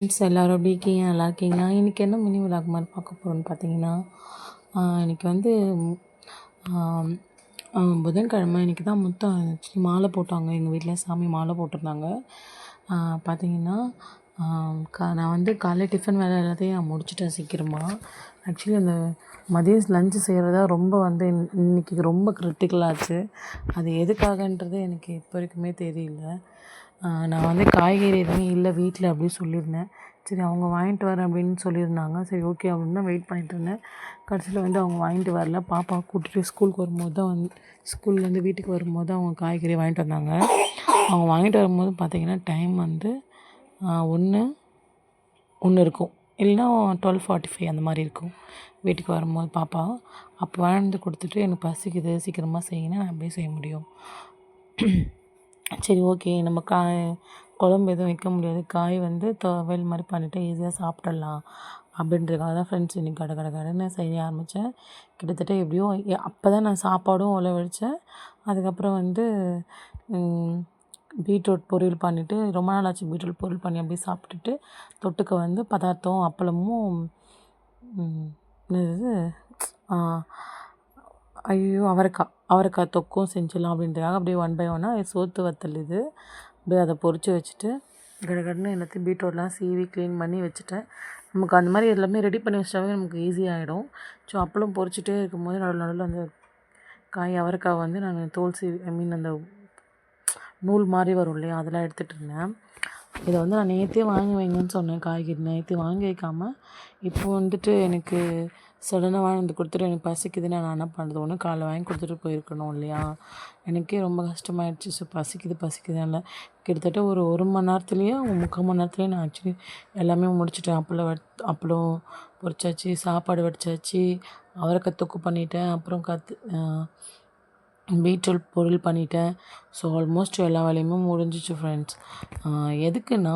Friends எல்லோரும் எப்படி இருக்கீங்க? நல்லா இருக்கீங்களா? இன்றைக்கி என்ன மினி விலாக் மாதிரி பார்க்க போகிறோன்னு பார்த்தீங்கன்னா இன்றைக்கி வந்து புதன்கிழமை இன்றைக்கி தான் மொத்தம் ஆக்சுவலி மாலை போட்டாங்க. எங்கள் வீட்டில் சாமி மாலை போட்டிருந்தாங்க. பார்த்தீங்கன்னா கா நான் வந்து காலை டிஃபன் வேலை எல்லாத்தையும் நான் முடிச்சிட்டேன் சீக்கிரமாக ஆக்சுவலி அந்த மதியம் லஞ்சு செய்கிறதா ரொம்ப வந்து இன்- ரொம்ப கிரிட்டிக்கலாச்சு அது எதுக்காகன்றது எனக்கு இப்போ வரைக்குமே தெரியல. நான் வந்து காய்கறி எதுவுமே இல்லை வீட்டில் அப்படின்னு சொல்லியிருந்தேன். சரி அவங்க வாங்கிட்டு வரேன் அப்படின்னு சொல்லியிருந்தாங்க. சரி ஓகே அப்படின்னு தான் வெயிட் பண்ணிட்டு இருந்தேன். கடைசியில் வந்து அவங்க வாங்கிட்டு வரல. பாப்பா கூட்டிகிட்டு ஸ்கூலுக்கு வரும்போது தான் வந்து ஸ்கூல்லேருந்து வீட்டுக்கு வரும்போது தான் அவங்க காய்கறி வாங்கிட்டு வந்தாங்க. அவங்க வாங்கிட்டு வரும்போது பார்த்திங்கன்னா டைம் வந்து ஒன்று ஒன்று இருக்கும். இல்லைன்னா டுவெல் ஃபார்ட்டி ஃபைவ் அந்த மாதிரி இருக்கும். வீட்டுக்கு வரும்போது பாப்பா அப்போ வாழ்ந்து கொடுத்துட்டு எனக்கு பசிக்குது சீக்கிரமாக செய்யினா நான் அப்படியே செய்ய முடியும். சரி ஓகே. நம்ம காய் குழம்பு எதுவும் வைக்க முடியாது. காய் வந்து துவையல் மாதிரி பண்ணிவிட்டு ஈஸியாக சாப்பிட்றலாம் அப்படின்றதுக்காக தான் ஃப்ரெண்ட்ஸ் இன்னைக்கு கடை கடை கடைன்னு செய்ய ஆரம்பித்தேன் கிட்டத்தட்ட எப்படியோ அப்போ தான் நான் சாப்பாடும் உழவழிச்சேன் அதுக்கப்புறம் வந்து பீட்ரூட் பொரியல் பண்ணிவிட்டு ரொம்ப நாள் ஆச்சு பீட்ரூட் பொரியல் பண்ணி அப்படியே சாப்பிட்டுட்டு தொட்டுக்க வந்து பதார்த்தம் அப்பளமும் இது? ஐயோ அவரைக்காய் அவரைக்காய் தொக்கும் செஞ்சிடலாம் அப்படின்றதுக்காக அப்படியே ஒன் பை ஒன்னாக சோத்து வத்தல் இது. அப்படியே அதை பொறிச்சு வச்சுட்டு கடகடன்னு எல்லாத்தையும் பீட்ரூட்லாம் சீவி க்ளீன் பண்ணி வச்சுட்டேன். நமக்கு அந்த மாதிரி எல்லாமே ரெடி பண்ணி வச்சிட்டாவே நமக்கு ஈஸியாகிடும் ஸோ அப்பளம் பொரிச்சிட்டே இருக்கும்போது நடுவில் நடுவில் அந்த காய் அவரைக்காய் வந்து நான் தோல் சீவி ஐ மீன் அந்த நூல் மாதிரி வரும் இல்லையா அதெல்லாம் எடுத்துகிட்டு இருந்தேன். இதை வந்து நான் நேற்றே வாங்கி வைங்கன்னு சொன்னேன் காய்கறி நேற்று வாங்கி வைக்காமல் இப்போ வந்துட்டு எனக்கு சடனாக வாங்கி வந்து கொடுத்துட்டு எனக்கு பசிக்குதுன்னு நான் என்ன பண்ணுறது ஒன்று காலைல வாங்கி கொடுத்துட்டு போயிருக்கணும் இல்லையா? எனக்கே ரொம்ப கஷ்டமாயிடுச்சு. ஸோ பசிக்குது பசிக்குதுன்னு கிட்டத்தட்ட ஒரு ஒரு மணி நேரத்துலேயே முக்கால் மணி நேரத்துலேயே நான் ஆக்சுவலி எல்லாமே முடிச்சிட்டேன். அப்பளம் வட் அப்பளம் பொரிச்சாச்சு சாப்பாடு வடிச்சாச்சு அவரைக்காய் தொக்கு பண்ணிட்டேன் அப்புறம் கத்து பீட்ரூட் பொருள் பண்ணிட்டேன். ஸோ ஆல்மோஸ்ட் எல்லா வேலையுமே முடிஞ்சிச்சு ஃப்ரெண்ட்ஸ் எதுக்குன்னா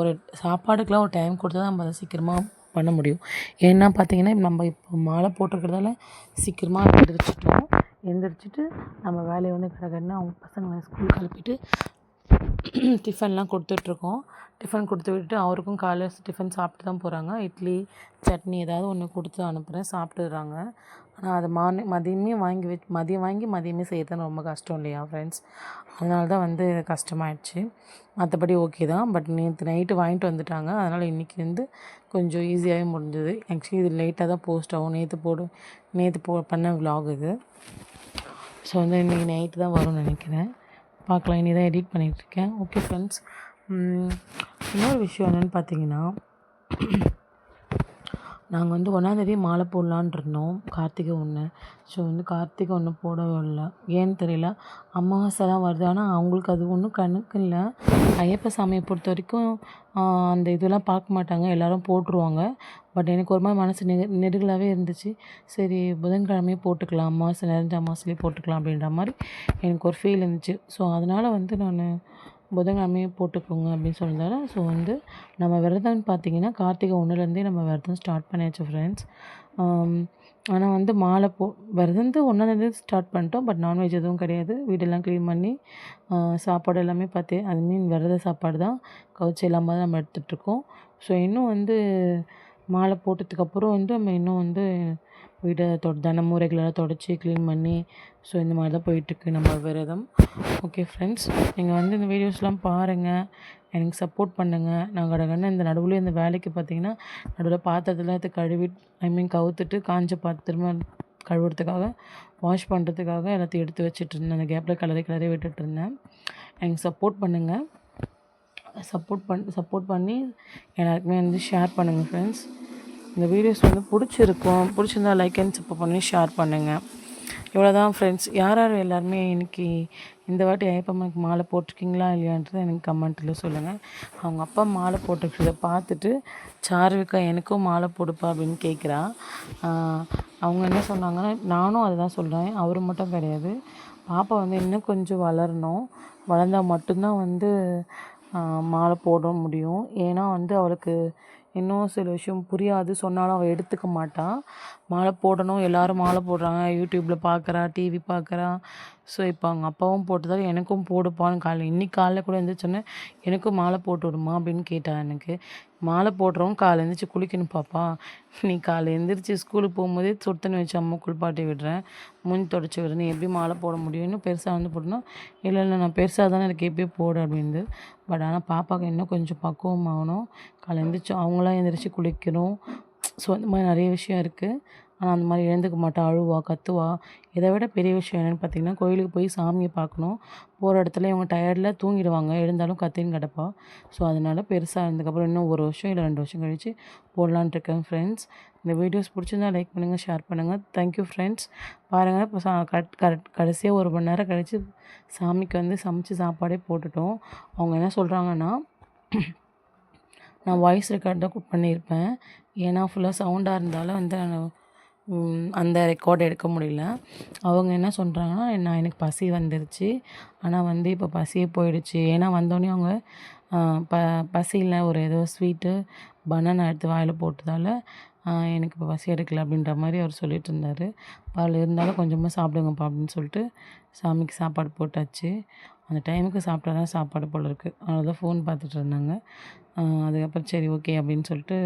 ஒரு சாப்பாடுக்கெலாம் ஒரு டைம் கொடுத்தா தான் நம்ம அதை சீக்கிரமாக பண்ண முடியும். ஏன்னா பார்த்தீங்கன்னா நம்ம இப்போ மாலை போட்டிருக்கிறதால சீக்கிரமாக எழுந்திரிச்சிட்டோம் எழுந்திரிச்சிட்டு நம்ம வேலையை வந்து கடகடன்னு அவங்க பசங்களை ஸ்கூலுக்கு அனுப்பிட்டு டிஃபன்லாம் கொடுத்துட்ருக்கோம் டிஃபன் கொடுத்து விட்டுட்டு அவருக்கும் காலைல டிஃபன் சாப்பிட்டு தான் போகிறாங்க இட்லி சட்னி ஏதாவது ஒன்று கொடுத்து அனுப்புகிறேன் சாப்பிட்டுடுறாங்க. ஆனால் அது மார்னிங் மதியமே வாங்கி வச்சு மதியம் வாங்கி மதியமே செய்யறது ரொம்ப கஷ்டம் இல்லையா ஃப்ரெண்ட்ஸ் அதனால தான் வந்து கஷ்டமாயிடுச்சு. மற்றபடி ஓகே தான். பட் நேற்று நைட்டு வாங்கிட்டு வந்துட்டாங்க. அதனால் இன்றைக்கி வந்து கொஞ்சம் ஈஸியாகவே முடிஞ்சது. ஆக்சுவலி இது லேட்டாக தான் போஸ்ட் ஆகும். நேற்று போடு நேற்று போ பண்ண விலாக் இது. ஸோ வந்து இன்றைக்கி நைட்டு தான் வரும்னு நினைக்கிறேன். பார்க்கலாம். இனி தான் எடிட் பண்ணிகிட்ருக்கேன் ஓகே ஃப்ரெண்ட்ஸ் இன்னொரு விஷயம் என்னென்னு பார்த்தீங்கன்னா நாங்கள் வந்து ஒன்றாந்தேதி மாலை போடலான்னு இருந்தோம் கார்த்திகை ஒன்று ஸோ வந்து கார்த்திகை ஒன்று போடவே இல்லை ஏன்னு தெரியல. அமாவாசைலாம் வருது. ஆனால் அவங்களுக்கு அது ஒன்றும் கணக்கு இல்லை. ஐயப்ப சாமியை பொறுத்த வரைக்கும் அந்த இதெல்லாம் பார்க்க மாட்டாங்க. எல்லோரும் போட்டுருவாங்க. பட் எனக்கு ஒரு மாதிரி மனசு நெ நெருகலாகவே இருந்துச்சு. சரி புதன்கிழமையே போட்டுக்கலாம். அமாவாசை நிறைஞ்ச அமாவாசைலேயே போட்டுக்கலாம் அப்படின்ற மாதிரி எனக்கு ஒரு ஃபீல் இருந்துச்சு. ஸோ அதனால் வந்து நான் புதன்கிழமையே போட்டுக்கோங்க அப்படின்னு சொன்னதால ஸோ வந்து நம்ம விரதம்னு பார்த்தீங்கன்னா கார்த்திகை ஒன்றுலேருந்தே நம்ம விரதம் ஸ்டார்ட் பண்ணியாச்சு ஃப்ரெண்ட்ஸ் ஆனால் வந்து மாலை போ விரதம் ஒன்றாந்தேதி ஸ்டார்ட் பண்ணிட்டோம் பட் நான்வெஜ் எதுவும் கிடையாது. வீடெல்லாம் க்ளீன் பண்ணி சாப்பாடு எல்லாமே பார்த்து அது மீன் விரத சாப்பாடு தான் கவுச்சி இல்லாமல் தான் நம்ம எடுத்துகிட்ருக்கோம் ஸோ இன்னும் வந்து மாலை போட்டதுக்கப்புறம் வந்து நம்ம இன்னும் வந்து வீடை தொ தினமும் ரெகுலராக தொடச்சி க்ளீன் பண்ணி ஸோ இந்த மாதிரி தான் போயிட்டுருக்கு நம்ம விரதம். ஓகே ஃப்ரெண்ட்ஸ் நீங்கள் வந்து இந்த வீடியோஸ்லாம் பாருங்கள் எனக்கு சப்போர்ட் பண்ணுங்கள் நாங்கள் கடகடன்னு இந்த நடுவில் இந்த வேலைக்கு பார்த்தீங்கன்னா நடுவில் பாத்திரத்தில் எடுத்து கழுவி ஐ மீன் கவுத்துட்டு காஞ்ச பாத்திரமா கழுவுறதுக்காக வாஷ் பண்ணுறதுக்காக எல்லாத்தையும் எடுத்து வச்சுட்டு இருந்தேன். அந்த கேப்பில் கலரை கலரை விட்டுட்டு இருந்தேன். எனக்கு சப்போர்ட் பண்ணுங்கள் சப்போர்ட் பண் சப்போர்ட் பண்ணி எல்லாருக்குமே வந்து ஷேர் பண்ணுங்கள் ஃப்ரெண்ட்ஸ் இந்த வீடியோஸ் வந்து பிடிச்சிருக்கும். பிடிச்சிருந்தா லைக் அண்ட் சப்போர்ட் பண்ணி ஷேர் பண்ணுங்கள் இவ்வளோ தான் ஃப்ரெண்ட்ஸ் யார் யார் எல்லாருமே இன்னைக்கு இந்த வாட்டி ஐயப்பம்மனுக்கு மாலை போட்டிருக்கீங்களா இல்லையான்றது எனக்கு கமெண்ட்டில் சொல்லுங்கள் அவங்க அப்பா மாலை போட்டிருக்கிறத பார்த்துட்டு சாருவிக்கா எனக்கும் மாலை போடுப்பா அப்படின்னு கேட்குறா அவங்க என்ன சொன்னாங்கன்னா நானும் அதை தான் சொல்கிறேன் அவர் மட்டும் கிடையாது. பாப்பா வந்து இன்னும் கொஞ்சம் வளரணும். வளர்ந்தா மட்டும்தான் வந்து மாலை போட முடியும். ஏன்னா வந்து அவளுக்கு இன்னும் சில விஷயம் புரியாது சொன்னாலும் அவள் எடுத்துக்க மாட்டான் மாலை போடணும். எல்லாரும் மாலை போடுறாங்க. யூடியூப்பில் பார்க்குறா டிவி பார்க்குறா ஸோ இப்போ அவங்க அப்பாவும் போட்டதால் எனக்கும் போடுப்பான்னு காலையில் இன்றைக்கி காலைல கூட எழுந்திரிச்சோன்னே எனக்கும் மாலை போட்டு விடுமா அப்படின்னு கேட்டான் எனக்கு. மாலை போடுறவங்க காலை எழுந்திரிச்சு குளிக்கணும் பாப்பா. நீ காலை எழுந்திரிச்சி ஸ்கூலுக்கு போகும்போதே சுடு வச்சு அம்மா குளிப்பாட்டி விடுறேன். முன் தொடச்சி விடுறேன். நீ எப்படி மாலை போட முடியும்னு பெருசாக வந்து போடணும் இல்லை இல்லை நான் பெருசாக தானே எனக்கு எப்பயே போடு அப்படின்னு பட் ஆனால் பாப்பாவுக்கு இன்னும் கொஞ்சம் பக்குவம் ஆகணும் காலை எந்திரிச்சு அவங்களாம் எழுந்திரிச்சி குளிக்கணும். ஸோ இந்த மாதிரி நிறைய விஷயம் இருக்குது ஆனால் அந்த மாதிரி எழுந்துக்க மாட்டா அழுவா கத்துவா. இதை விட பெரிய விஷயம் என்னென்னு பார்த்தீங்கன்னா கோயிலுக்கு போய் சாமியை பார்க்கணும். போகிற இடத்துல இவங்க டயர்டில் தூங்கிடுவாங்க. எழுந்தாலும் கத்தின்னு கிடப்பா. ஸோ அதனால் பெருசாக இருந்ததுக்கப்புறம் இன்னும் ஒரு வருஷம் இல்லை ரெண்டு வருஷம் கழித்து போடலான்ட்டு இருக்கேன் ஃப்ரெண்ட்ஸ் இந்த வீடியோஸ் பிடிச்சிருந்தா லைக் பண்ணுங்கள் ஷேர் பண்ணுங்கள் தேங்க்யூ ஃப்ரெண்ட்ஸ் பாருங்கள் இப்போ சா கரெக்ட் கரெக்ட் கடைசியாக ஒரு மணி நேரம் கழித்து சாமிக்கு வந்து சமைச்சு சாப்பாடே போட்டுட்டோம். அவங்க என்ன சொல்கிறாங்கன்னா நான் வாய்ஸ் ரெக்கார்ட் தான் பண்ணியிருப்பேன். ஏன்னா ஃபுல்லாக சவுண்டாக இருந்தாலும் வந்து நான் அந்த ரெக்கார்டு எடுக்க முடியல. அவங்க என்ன சொல்கிறாங்கன்னா நான் எனக்கு பசி வந்துருச்சு. ஆனால் வந்து இப்போ பசியே போயிடுச்சு. ஏன்னா வந்தோடனே அவங்க ப பசியில் ஒரு ஏதோ ஸ்வீட்டு பனானா எடுத்து வாயில் போட்டதால் எனக்கு இப்போ பசி எடுக்கல அப்படின்ற மாதிரி அவர் சொல்லிட்டு இருந்தார். அதில் இருந்தாலும் கொஞ்சமாக சாப்பிடுங்கப்பா அப்படின்னு சொல்லிட்டு சாமிக்கு சாப்பாடு போட்டாச்சு. அந்த டைமுக்கு சாப்பிட்டா தான் சாப்பாடு போல் இருக்குது அதனால தான் ஃபோன் பார்த்துட்டு இருந்தாங்க. அதுக்கப்புறம் சரி ஓகே அப்படின்னு சொல்லிட்டு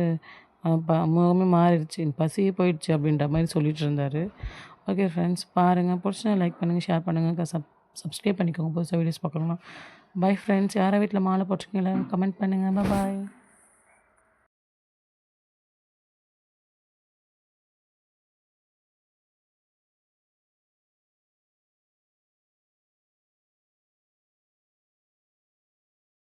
ப முகமே மாறிடுச்சு. பசியே போயிடுச்சு அப்படின்ற மாதிரி சொல்லிட்டு இருந்தார். ஓகே ஃப்ரெண்ட்ஸ் பாருங்கள் பிடிச்சா லைக் பண்ணுங்கள் ஷேர் பண்ணுங்கள் சப் சப்ஸ்கிரைப் பண்ணிக்கோங்க. புதுசாக வீடியோஸ் பார்க்கணும்னா. பை ஃப்ரெண்ட்ஸ் யாரை வீட்டில் மாலை போட்டிருக்கீங்களா? கமெண்ட் பண்ணுங்கள் பாய்